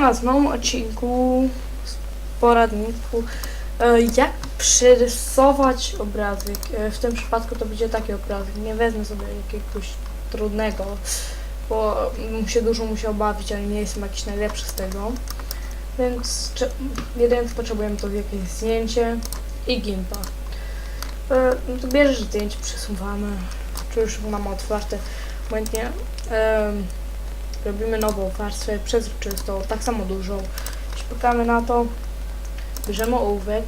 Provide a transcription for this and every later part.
Witam Was w nowym odcinku z poradniku e, jak przerysować obrazek. W tym przypadku to będzie taki obrazek. Nie wezmę sobie jakiegoś trudnego, bo się dużo musiał bawić, ale nie jestem jakiś najlepszy z tego. Więc co potrzebujemy to jakieś zdjęcie i gimpa. E, No to bierzesz zdjęcie, przesuwamy. Czy już mamy otwarte. Obojętnie. em, robimy nową warstwę przezroczystą, tak samo dużą. Szpikamy na to, bierzemy ołówek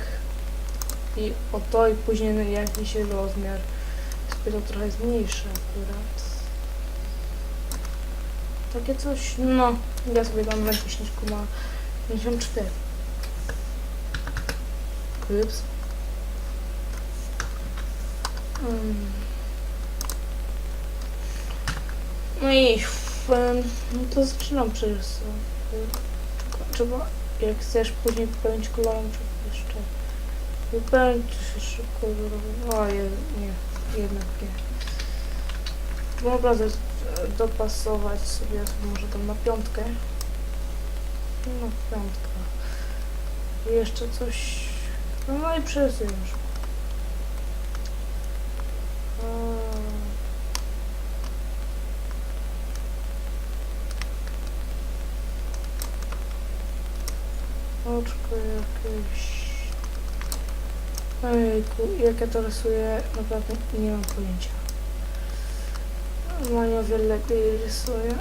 i oto i później jakiś rozmiar. Sobie to trochę zmniejszę akurat. Takie coś, no, ja sobie dam na 10,54. Ups. Mm. No i no to zaczynam przerysować. Trzeba, jak chcesz później wypełnić kolorem, trzeba jeszcze wypełnić jeszcze kolorem. O, je, nie, jednak nie. Dobra, to- dopasować sobie może tam na piątkę. No, piątka. Jeszcze coś. No i przerysujesz. Oczko jakieś. Ojejku, jak ja to rysuję, naprawdę nie mam pojęcia. Normalnie o wiele lepiej rysuję,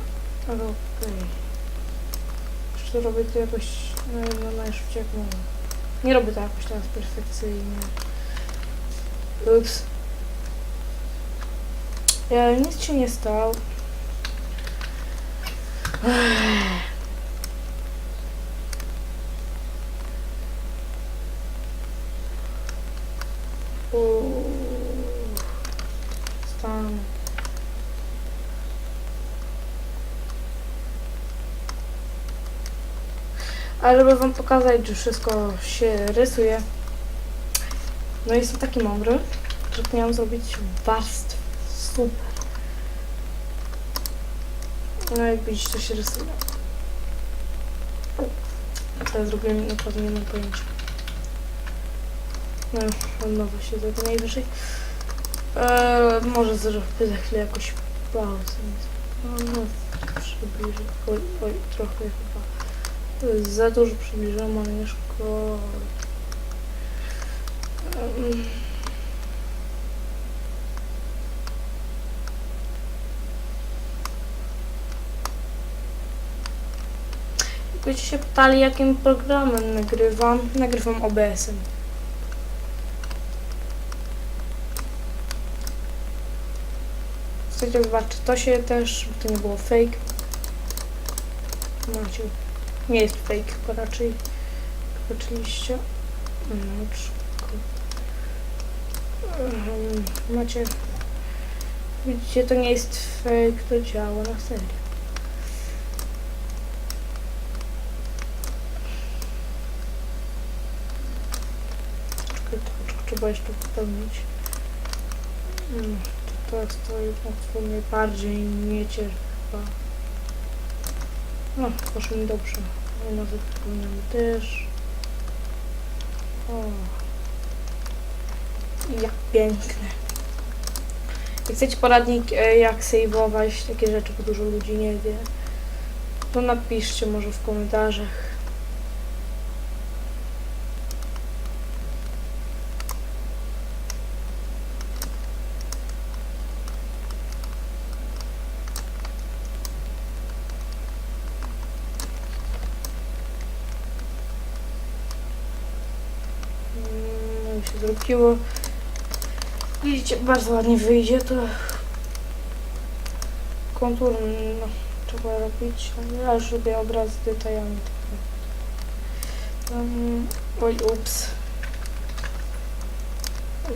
ale okej. Jeszcze robię to jakoś no, no, najszybciej jak mogę. Nie robię to jakoś teraz perfekcyjnie. Ups. Ja, nic się nie stało. Ale żeby wam pokazać, że wszystko się rysuje, no jestem taki mądry, że miałam zrobić warstwę. Super. No jak widzicie, to się rysuje. Teraz zrobiłem naprawdę nie mam pojęcia. No, od nowa się zrobi najwyżej. Eee, może zrobię za chwilę jakoś pauzę. No, no, przybliżę. Oj, oj, trochę chyba. Za dużo przybliżyłam, ale nie. Jakbyście się pytali, jakim programem nagrywam, nagrywam OBS-em. Chcecie zobaczyć, to się też, to nie było fake. Macie, nie jest fake, tylko raczej oczywiście. Mhm, Macie, widzicie, to nie jest fake, to działa na serio. Trzeba jeszcze wypełnić. Mm, to teraz to jednak co mnie bardziej nie. No, poszło mi dobrze. No, nawet wypełniamy też. O. Jak piękne. Jak chcecie poradnik, e, jak save'ować takie rzeczy, bo dużo ludzi nie wie, to napiszcie może w komentarzach. Zrobiło. Widzicie, bardzo ładnie wyjdzie to. Kontur no, trzeba robić, ja już lubię obraz z detajami. Um, oj, ups.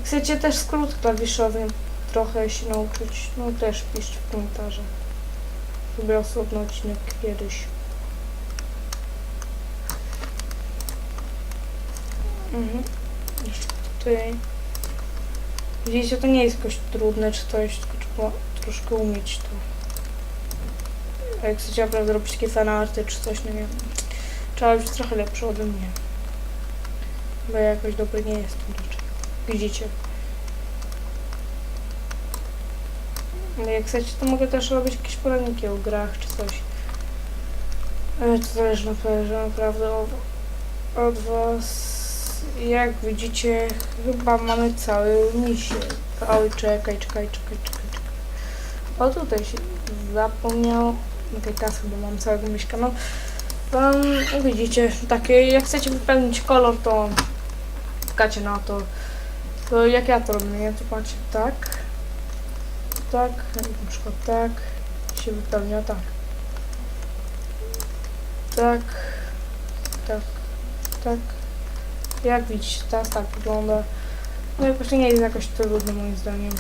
Chcecie też skrót klawiszowy trochę się nauczyć, no też piszcie w komentarzach. Lubię osobny odcinek kiedyś. Mhm. Tutaj. Widzicie, to nie jest jakoś trudne czy coś, tylko trzeba troszkę umieć to. A jak chcecie naprawdę robić takie fanarty czy coś, no nie wiem. Trzeba być trochę lepszy ode mnie. Bo ja jakoś dobry nie jestem raczej. Widzicie. Ale jak chcecie, to mogę też robić jakieś poradniki o grach czy coś. Ale to zależy naprawdę, od was. Jak widzicie, chyba mamy cały misiek. Oj, czekaj, czekaj, czekaj, czekaj, czekaj. O, tutaj się zapomniał. Okej, teraz chyba mam całego miśka. No, um, widzicie, takie, jak chcecie wypełnić kolor, to czekacie na to. To jak ja to robię, nie? To macie tak, tak, na przykład tak, się wypełnia tak. Tak, tak, tak. Jak widzicie, teraz tak wygląda. No jakoś nie jest jakoś trudne moim zdaniem.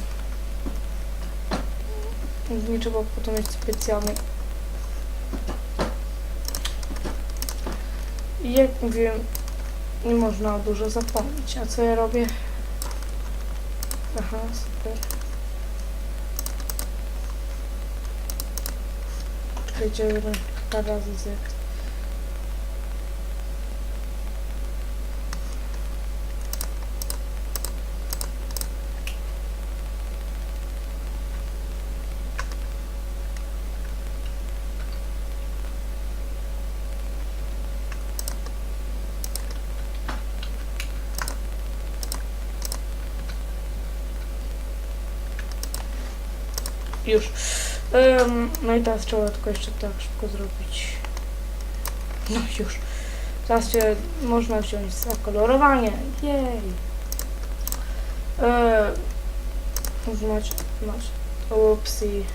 Nie trzeba potem mieć specjalnej. I jak mówiłem, nie można dużo zapomnieć. A co ja robię? Aha, super. Żeby kilka razy zjechać. Już. Ym, no i teraz trzeba tylko jeszcze tak szybko zrobić. No już. Teraz się można wziąć za kolorowanie. Jej. Yy, macie, macie. Upsi.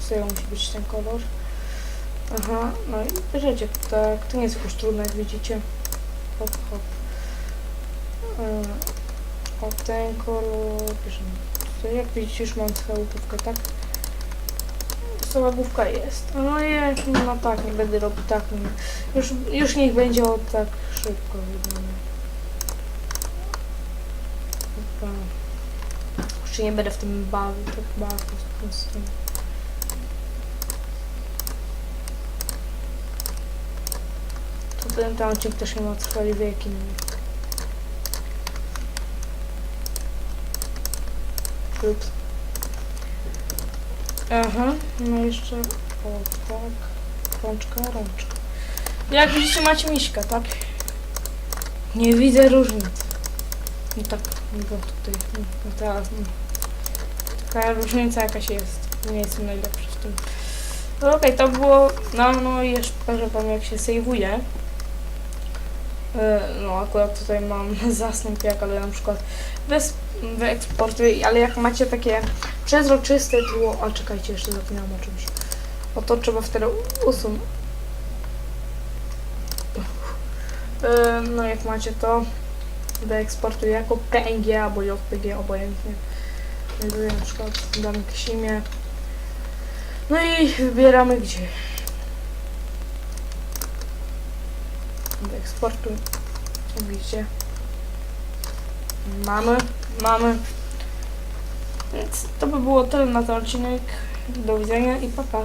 Serio musi być ten kolor. Aha, no i bierzecie tak. To nie jest jakoś trudne, jak widzicie. Hop, hop. O ten kolor bierzemy. To jak widzicie już mam główkę, tak? Cała główka jest. No i no tak, nie będę robił tak. Nie. Już, już niech będzie o tak szybko wygląda. Chyba. Już nie będę w tym bawił, tak bardzo po prostu. To ten, ten odcinek też nie ma trwali wieki. Nie? Ups. Aha, no jeszcze, o tak, rączka, rączka. Jak widzicie macie miśka, tak? Nie widzę różnic. No tak, no bo tutaj, no teraz, no. Taka różnica jakaś jest. Nie jestem najlepszy w tym. No okej, to było, no, no i jeszcze pokażę wam jak się sejwuje. E, No akurat tutaj mam zastęp ale na przykład bez wyeksportuję, ale jak macie takie przezroczyste tło, a czekajcie, jeszcze zapomniałam o czymś. O to trzeba wtedy usunąć. E, No jak macie to, wyeksportuję jako PNG albo JPG, obojętnie. Znajduję na przykład, dam jakieś imię. No i wybieramy gdzie. Wyeksportuj. Widzicie. Mamy, mamy. Więc to by było tyle na ten odcinek. Do widzenia i pa pa.